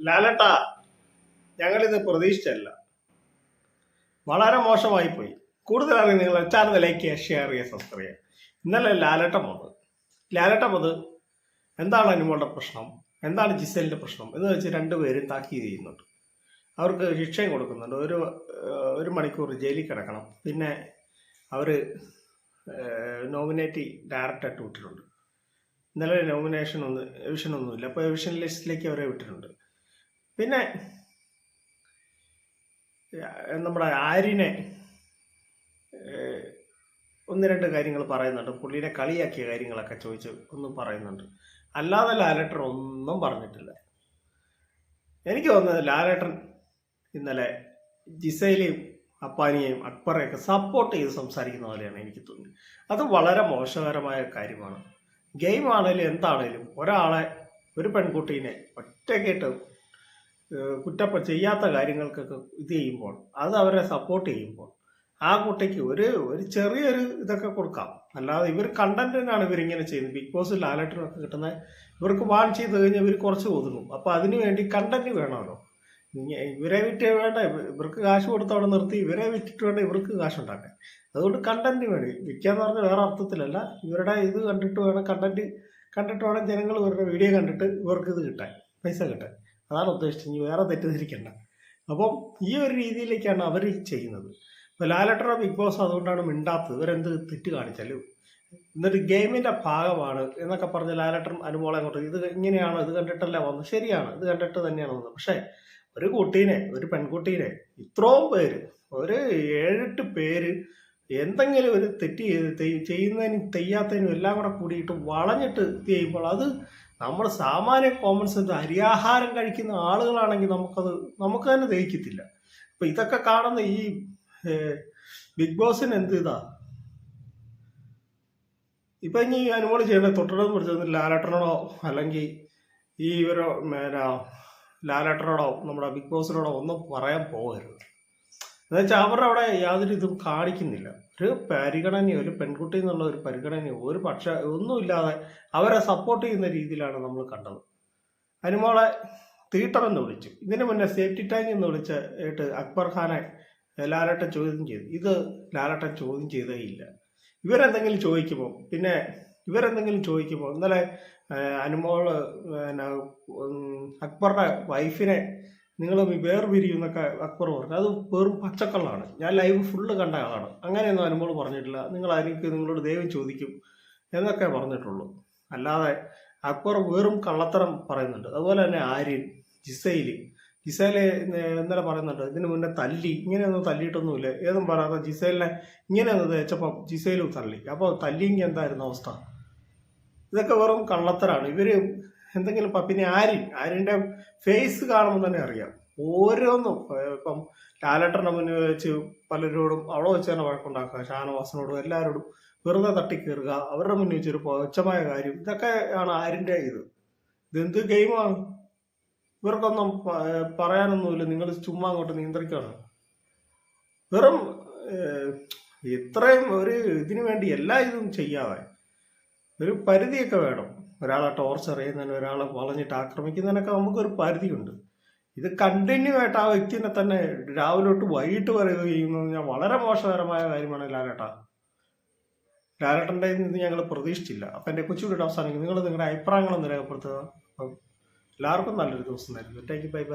ലാലട്ട ഞങ്ങളിത് പ്രതീക്ഷിച്ചല്ല വളരെ മോശമായി പോയി കൂടുതൽ അറിയാൻ നിങ്ങൾ ചാനൽ ലൈക്ക് ചെയ്യുക ഷെയർ ചെയ്യുക സബ്സ്ക്രൈബ് ചെയ്യുക. ഇന്നലെ ലാലട്ടം വന്നത്. ലാലട്ടം വന്നത് എന്താണ് അനുമോളുടെ പ്രശ്നം? എന്താണ് ജിസലിന്റെ പ്രശ്നം? എന്ന് വെച്ച് രണ്ടുപേരും താക്കീത് ചെയ്യുന്നുണ്ട്. അവർക്ക് ശിക്ഷയും കൊടുക്കുന്നുണ്ട്. ഒരു ഒരു മണിക്കൂർ ജയിലിൽ കിടക്കണം. പിന്നെ അവർ നോമിനേറ്റ് ഡയറക്റ്റായിട്ട് വിട്ടിട്ടുണ്ട്. ഇന്നലെ നോമിനേഷൻ ഒന്ന് എവിഷൻ ഒന്നുമില്ല. അപ്പോൾ എവിഷൻ ലിസ്റ്റിലേക്ക് അവരെ വിട്ടിട്ടുണ്ട്. പിന്നെ നമ്മുടെ ആര്യനെ ഒന്ന് രണ്ട് കാര്യങ്ങൾ പറയുന്നുണ്ട്. പുള്ളിനെ കളിയാക്കിയ കാര്യങ്ങളൊക്കെ ചോദിച്ച് ഒന്നും പറയുന്നുണ്ട്. അല്ലാതെ ലാലേട്ടൻ ഒന്നും പറഞ്ഞിട്ടില്ല. എനിക്ക് തോന്നുന്നത് ലാലേട്ടൻ ഇന്നലെ ജിസയിലെയും അപ്പാനിയെയും അക്ബറെയൊക്കെ സപ്പോർട്ട് ചെയ്ത് സംസാരിക്കുന്ന പോലെയാണ് എനിക്ക് തോന്നുന്നത്. അത് വളരെ മോശകരമായ കാര്യമാണ്. ഗെയിം ആണെങ്കിലും എന്താണേലും ഒരാളെ ഒരു പെൺകുട്ടീനെ ഒറ്റയ്ക്കിട്ട് ഏഹ് കുറ്റപ്പ ചെയ്യാത്ത കാര്യങ്ങൾക്കൊക്കെ ഇത് ചെയ്യുമ്പോൾ അത് അവരെ സപ്പോർട്ട് ചെയ്യുമ്പോൾ ആ കുട്ടിക്ക് ഒരു ഒരു ചെറിയൊരു ഇതൊക്കെ കൊടുക്കാം. അല്ലാതെ ഇവർ കണ്ടന്റിനാണ് ഇവരിങ്ങനെ ചെയ്യുന്നത്. ബിഗ് ബോസ് ലാലറ്റിനൊക്കെ കിട്ടുന്ന ഇവർക്ക് വാൺ ചെയ്ത് കഴിഞ്ഞാൽ ഇവർ കുറച്ച് ഒതുങ്ങും അപ്പോൾ അതിന് വേണ്ടി കണ്ടന്റ് വേണമല്ലോ. ഇവരെ വിറ്റ് വേണ്ട ഇവർക്ക് കാശ് കൊടുത്തവിടെ നിർത്തി ഇവരെ വിറ്റിട്ട് വേണ്ട ഇവർക്ക് കാശ് ഉണ്ടാക്കാൻ അതുകൊണ്ട് കണ്ടന്റ് വേണം. വിൽക്കാന്ന് പറഞ്ഞാൽ വേറെ അർത്ഥത്തിലല്ല. ഇവരുടെ ഇത് കണ്ടിട്ട് വേണം കണ്ടന്റ് കണ്ടിട്ട് വേണം ജനങ്ങൾ ഇവരുടെ വീഡിയോ കണ്ടിട്ട് ഇവർക്ക് ഇത് കിട്ടാൻ പൈസ കിട്ടാൻ. അതാണ് ഉദ്ദേശിച്ചത്. ഇനി വേറെ തെറ്റിദ്ധരിക്കേണ്ട. അപ്പം ഈ ഒരു രീതിയിലേക്കാണ് അവർ ചെയ്യുന്നത്. ഇപ്പോൾ ലാലട്ടറ ബിഗ് ബോസ് അതുകൊണ്ടാണ് മിണ്ടാത്തത്. ഇവരെന്ത് തെറ്റ് കാണിച്ചാലും. എന്നിട്ട് ഗെയിമിന്റെ ഭാഗമാണ് എന്നൊക്കെ പറഞ്ഞ് ലാലട്ടറും അനുമോളെ അങ്ങോട്ട് ഇത് ഇങ്ങനെയാണോ? ഇത് കണ്ടിട്ടല്ല വന്നത്? ശരിയാണ്. ഇത് കണ്ടിട്ട് തന്നെയാണ് വന്നത്. പക്ഷേ ഒരു കുട്ടീനെ ഒരു പെൺകുട്ടീനെ ഇത്രയും പേര് ഒരു ഏഴെട്ട് പേര് എന്തെങ്കിലും ഒരു തെറ്റ് ചെയ്ത് ചെയ്യുന്നതിനും തെയ്യാത്തതിനും എല്ലാം കൂടെ കൂടിയിട്ട് വളഞ്ഞിട്ട് ചെയ്യുമ്പോൾ അത് നമ്മൾ സാമാന്യ കോമൺ സെൻസ് അരിയാഹാരം കഴിക്കുന്ന ആളുകളാണെങ്കിൽ നമുക്കത് നമുക്ക് തന്നെ ദഹിക്കത്തില്ല. അപ്പൊ ഇതൊക്കെ കാണുന്ന ഈ ബിഗ് ബോസിന് എന്ത് ഇതാ? ഇപ്പൊ ഇനി അനുമോൾ ചെയ്യുന്ന തൊട്ടടുത്ത് പിടിച്ചത് ലാലേട്ടനോടോ അല്ലെങ്കിൽ ഈ ഒരു ലാലേട്ടനോടോ നമ്മുടെ ബിഗ് ബോസിനോടോ ഒന്നും പറയാൻ പോകരുത്. എന്നുവെച്ചാൽ അവരുടെ അവിടെ യാതൊരു ഇതും കാണിക്കുന്നില്ല. ഒരു പരിഗണനയോ ഒരു പെൺകുട്ടി എന്നുള്ള ഒരു പരിഗണനയോ ഒരു പക്ഷ ഒന്നുമില്ലാതെ അവരെ സപ്പോർട്ട് ചെയ്യുന്ന രീതിയിലാണ് നമ്മൾ കണ്ടത്. അനുമോളെ തീട്ടമെന്ന് വിളിച്ചു. ഇതിനു മുന്നേ സേഫ്റ്റി ടാങ്ക് എന്ന് വിളിച്ച് ഏട്ട് അക്ബർ ഖാനെ ലാലട്ടൻ ചോദ്യം ചെയ്തു. ഇത് ലാലട്ടൻ ചോദ്യം ചെയ്തേ ഇല്ല. ഇവരെന്തെങ്കിലും ചോദിക്കുമ്പോൾ പിന്നെ ഇവരെന്തെങ്കിലും ചോദിക്കുമ്പോൾ ഇന്നലെ അനുമോൾ പിന്നെ അക്ബറുടെ വൈഫിനെ നിങ്ങൾ വേർപിരിയും എന്നൊക്കെ അക്ബർ പറഞ്ഞു. അത് വെറും പച്ചക്കള്ളാണ്. ഞാൻ ലൈവ് ഫുള്ള് കണ്ട ആളാണ്. അങ്ങനെയൊന്നും അനുഭവം പറഞ്ഞിട്ടില്ല. നിങ്ങൾ ആരെങ്കിലും നിങ്ങളോട് ദൈവം ചോദിക്കും എന്നൊക്കെ പറഞ്ഞിട്ടുള്ളൂ. അല്ലാതെ അക്ബർ വെറും കള്ളത്തരം പറയുന്നുണ്ട്. അതുപോലെ തന്നെ ആര്യൻ ജിസൈൽ ജിസൈലെ ഇന്നലെ പറയുന്നുണ്ട് ഇതിന് മുന്നേ തല്ലി. ഇങ്ങനെയൊന്നും തല്ലിയിട്ടൊന്നുമില്ല. ഏതും പറയാതെ ജിസൈലിനെ ഇങ്ങനെ തേച്ചപ്പോൾ തേച്ചപ്പം ജിസൈലും തള്ളി. അപ്പോൾ തല്ലിയെങ്കിൽ എന്തായിരുന്നു അവസ്ഥ? ഇതൊക്കെ വെറും കള്ളത്തരാണ്. ഇവർ എന്തെങ്കിലും പിന്നെ ആര്യൻ ആര്യന്റെ ഫേസ് കാണുമ്പോൾ തന്നെ അറിയാം. ഓരോന്നും ഇപ്പം ലാലട്ടന്റെ മുന്നിൽ വെച്ച് പലരോടും അവളെ വെച്ച് തന്നെ വഴക്കുണ്ടാക്കുക ഷാനവാസനോടും എല്ലാവരോടും വെറുതെ തട്ടിക്കയറുക അവരുടെ മുന്നിൽ വെച്ചൊരു പൊച്ചമായ കാര്യം. ഇതൊക്കെ ആണ് ഇത്. ഇതെന്ത് ഗെയിമാണ് ഇവർക്കൊന്നും പറയാനൊന്നുമില്ല. നിങ്ങൾ ചുമ്മാ അങ്ങോട്ട് നിയന്ത്രിക്കുകയാണ്. വെറും ഇത്രയും ഒരു ഇതിനു വേണ്ടി എല്ലാ ഇതും ചെയ്യാതെ ഒരു പരിധിയൊക്കെ വേണം. ഒരാളെ ടോർച്ചർ ചെയ്യുന്നതിന് ഒരാളെ വളഞ്ഞിട്ട് ആക്രമിക്കുന്നതിനൊക്കെ നമുക്കൊരു പരിധിയുണ്ട്. ഇത് കണ്ടിന്യൂ ആയിട്ട് ആ വ്യക്തിനെ തന്നെ രാവിലെ തൊട്ട് വൈകിട്ട് വരെ ഇത് ചെയ്യുന്നത് ഞാൻ വളരെ മോശകരമായ കാര്യമാണ് ലാലേട്ട. ലാലേട്ടന്റെ ഇത് ഞങ്ങൾ പ്രതീക്ഷിച്ചില്ല. അപ്പം എന്റെ കൊച്ചുകൂടി അവസാനിക്കും നിങ്ങൾ നിങ്ങളുടെ അഭിപ്രായങ്ങളൊന്നും രേഖപ്പെടുത്തുക. അപ്പം എല്ലാവർക്കും നല്ലൊരു ദിവസം തരുന്നു. U bye bye